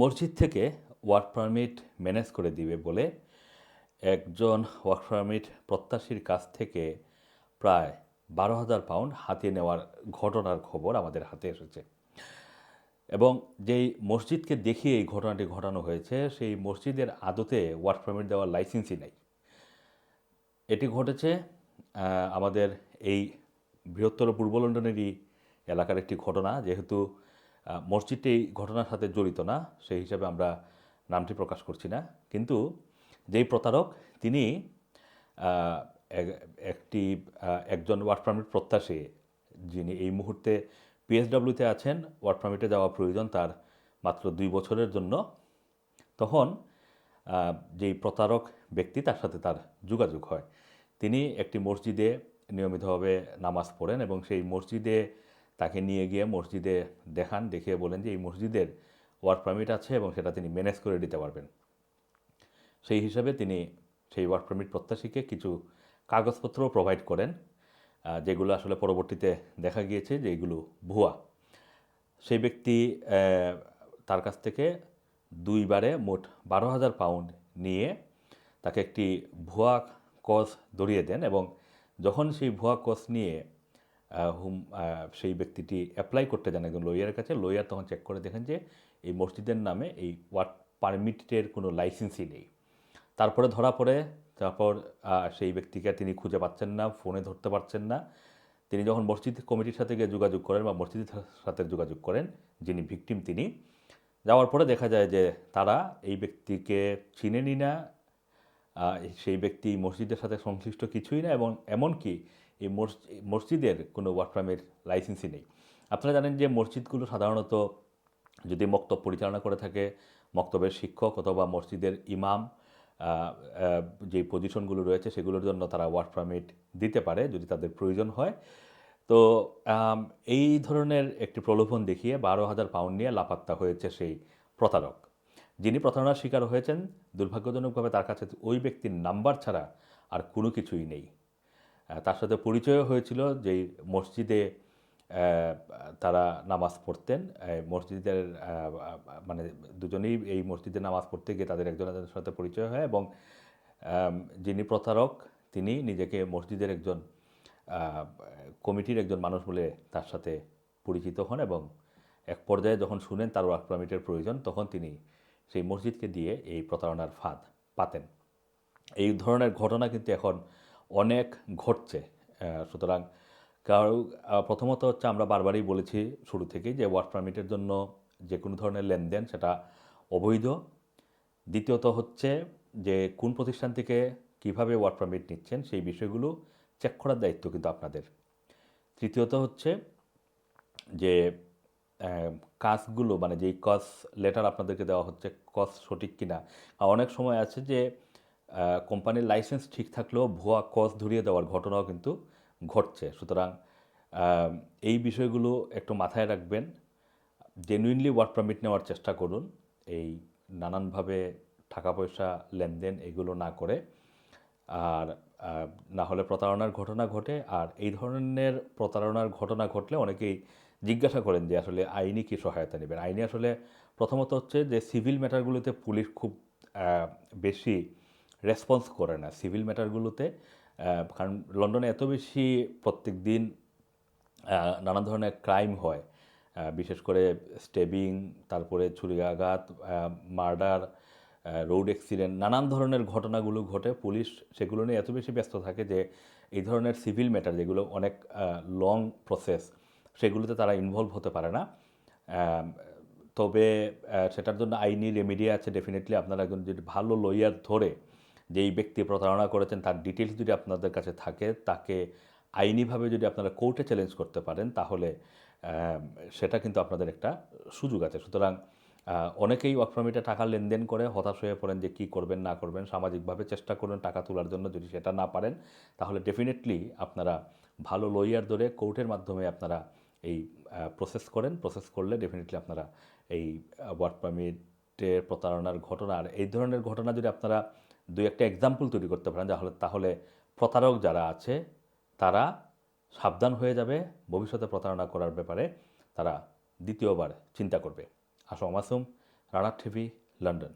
মসজিদ থেকে work permit manage করে দিবে বলে একজন ওয়ার্ক পারমিট প্রত্যাশীর কাছ থেকে প্রায় বারো হাজার পাউন্ড হাতিয়ে নেওয়ার ঘটনার খবর আমাদের হাতে এসেছে। এবং যেই মসজিদকে দেখিয়ে এই ঘটনাটি ঘটানো হয়েছে, সেই মসজিদের আদতে ওয়ার্ক পারমিট দেওয়ার লাইসেন্সই নাই। এটি ঘটেছে আমাদের এই বৃহত্তর পূর্ব লন্ডনেরই এলাকার একটি ঘটনা, যেহেতু মসজিদটি ঘটনার সাথে জড়িত না, সেই হিসাবে আমরা নামটি প্রকাশ করছি না। কিন্তু যেই প্রতারক, তিনি একটি একজন ওয়ার্ক পারমিট প্রত্যাশী, যিনি এই মুহূর্তে পিএসডব্লিউতে আছেন ওয়ার্ক পারমিটে যাওয়া প্রয়োজন তার মাত্র দুই বছরের জন্য। তখন যেই প্রতারক ব্যক্তি তার সাথে তার যোগাযোগ হয়। তিনি একটি মসজিদে নিয়মিতভাবে নামাজ পড়েন এবং সেই মসজিদে তাকে নিয়ে গিয়ে মসজিদে দেখান, দেখিয়ে বলেন যে এই মসজিদের ওয়ার্ক পারমিট আছে এবং সেটা তিনি ম্যানেজ করে দিতে পারবেন। সেই হিসাবে তিনি সেই ওয়ার্ক পারমিট প্রত্যাশীকে কিছু কাগজপত্র প্রোভাইড করেন যেগুলো আসলে পরবর্তীতে দেখা গিয়েছে যে এগুলো ভুয়া। সেই ব্যক্তি তার কাছ থেকে দুইবারে মোট বারো হাজার পাউন্ড নিয়ে তাকে একটি ভুয়া কজ ধরিয়ে দেন এবং যখন সেই ভুয়া কজ নিয়ে হুম সেই ব্যক্তিটি অ্যাপ্লাই করতে যান একজন লয়ারের কাছে। লয়ার তখন চেক করে দেখেন যে এই মসজিদের নামে এই ওয়ার্ক পারমিটের কোনো লাইসেন্সই নেই। তারপরে ধরা পড়ে, তারপর সেই ব্যক্তিকে তিনি খুঁজে পাচ্ছেন না ফোনে ধরতে পারছেন না। তিনি যখন মসজিদ কমিটির সাথে গিয়ে যোগাযোগ করেন বা মসজিদের সাথে যোগাযোগ করেন, যিনি ভিকটিম তিনি, যাওয়ার পরে দেখা যায় যে তারা এই ব্যক্তিকে চিনেনি না সেই ব্যক্তি মসজিদের সাথে সংশ্লিষ্ট কিছুই না এবং এমনকি এই মসজিদের কোনো ওয়ার্ক পারমিট লাইসেন্সই নেই। আপনারা জানেন যে মসজিদগুলো সাধারণত যদি মক্তব পরিচালনা করে থাকে, মক্তবের শিক্ষক অথবা মসজিদের ইমাম যে পজিশনগুলো রয়েছে সেগুলোর জন্য তারা ওয়ার্ক পারমিট দিতে পারে যদি তাদের প্রয়োজন হয়। তো এই ধরনের একটি প্রলোভন দেখিয়ে বারো হাজার পাউন্ড নিয়ে লাপাত্তা হয়েছে সেই প্রতারক। যিনি প্রতারণার শিকার হয়েছেন, দুর্ভাগ্যজনকভাবে তার কাছে ওই ব্যক্তির নাম্বার ছাড়া আর কোনো কিছুই নেই। তার সাথে পরিচয় হয়েছিল যেই মসজিদে তারা নামাজ পড়তেন। মসজিদের মানে দুজনেই এই মসজিদে নামাজ পড়তে গিয়ে তাদের একজন একজনের সাথে পরিচয় হয় এবং যিনি প্রতারক, তিনি নিজেকে মসজিদের একজন কমিটির একজন মানুষ বলে তার সাথে পরিচিত হন এবং এক পর্যায়ে যখন শুনেন তার ওয়ার্ক পারমিটের প্রয়োজন, তখন তিনি সেই মসজিদকে দিয়ে এই প্রতারণার ফাঁদ পাতেন। এই ধরনের ঘটনা কিন্তু এখন অনেক ঘটছে সুতরাং কারও প্রথমত হচ্ছে আমরা বারবারই বলেছি শুরু থেকেই যে ওয়ার্ক পারমিটের জন্য যে কোনো ধরনের লেনদেন সেটা অবৈধ। দ্বিতীয়ত হচ্ছে যে কোন প্রতিষ্ঠান থেকে কীভাবে ওয়ার্ক পারমিট নিচ্ছেন সেই বিষয়গুলো চেক করার দায়িত্ব কিন্তু আপনাদের। তৃতীয়ত হচ্ছে যে কাজগুলো মানে যেই কজ লেটার আপনাদেরকে দেওয়া হচ্ছে কজ সঠিক কিনা। অনেক সময় আছে যে কোম্পানির লাইসেন্স ঠিক থাকলেও ভুয়া কজ ধরিয়ে দেওয়ার ঘটনাও কিন্তু ঘটছে। সুতরাং এই বিষয়গুলো একটু মাথায় রাখবেন। জেনুইনলি ওয়ার্ক পারমিট নেওয়ার চেষ্টা করুন। এই নানানভাবে টাকা পয়সা লেনদেন এগুলো না করে। আর না হলে প্রতারণার ঘটনা ঘটে। আর এই ধরনের প্রতারণার ঘটনা ঘটলে অনেকেই জিজ্ঞাসা করেন যে আসলে আইনি কী সহায়তা নেবেন? আইনি আসলে প্রথমত হচ্ছে যে সিভিল ম্যাটারগুলোতে পুলিশ খুব বেশি রেসপন্স করে না সিভিল ম্যাটারগুলোতে কারণ লন্ডনে এত বেশি প্রত্যেক দিন নানা ধরনের ক্রাইম হয় বিশেষ করে স্টেবিং, তারপরে ছুরিকাঘাত মার্ডার রোড অ্যাক্সিডেন্ট, নানান ধরনের ঘটনাগুলো ঘটে, পুলিশ সেগুলো নিয়ে এত বেশি ব্যস্ত থাকে যে এই ধরনের সিভিল ম্যাটার যেগুলো অনেক লং প্রসেস সেগুলোতে তারা ইনভলভ হতে পারে না। তবে সেটার জন্য আইনি রেমেডি আছে ডেফিনেটলি আপনারা একজন যদি ভালো লয়ার ধরে যেই ব্যক্তি প্রতারণা করেছেন, তার ডিটেলস যদি আপনাদের কাছে থাকে, তাকে আইনিভাবে যদি আপনারা কোর্টে চ্যালেঞ্জ করতে পারেন, তাহলে সেটা কিন্তু আপনাদের একটা সুযোগ আছে। সুতরাং অনেকেই ওয়ার্ক টাকা লেনদেন করে, হতাশ হয়ে পড়েন যে কী করবেন, না করবেন, সামাজিকভাবে চেষ্টা করুন টাকা তোলার জন্য যদি সেটা না পারেন, তাহলে ডেফিনেটলি আপনারা ভালো লয়ার ধরে কোর্টের মাধ্যমে আপনারা এই প্রসেস করেন। প্রসেস করলে ডেফিনেটলি আপনারা এই ওয়ার্ক পারমিটের প্রতারণার ঘটনা আর এই ধরনের ঘটনা যদি আপনারা দুই একটা এক্সাম্পল তৈরি করতে পারেন তাহলে তাহলে প্রতারক যারা আছে, তারা সাবধান হয়ে যাবে, ভবিষ্যতে প্রতারণা করার ব্যাপারে তারা দ্বিতীয়বার চিন্তা করবে। আসো, মাসুম রানা টিভি, লন্ডন।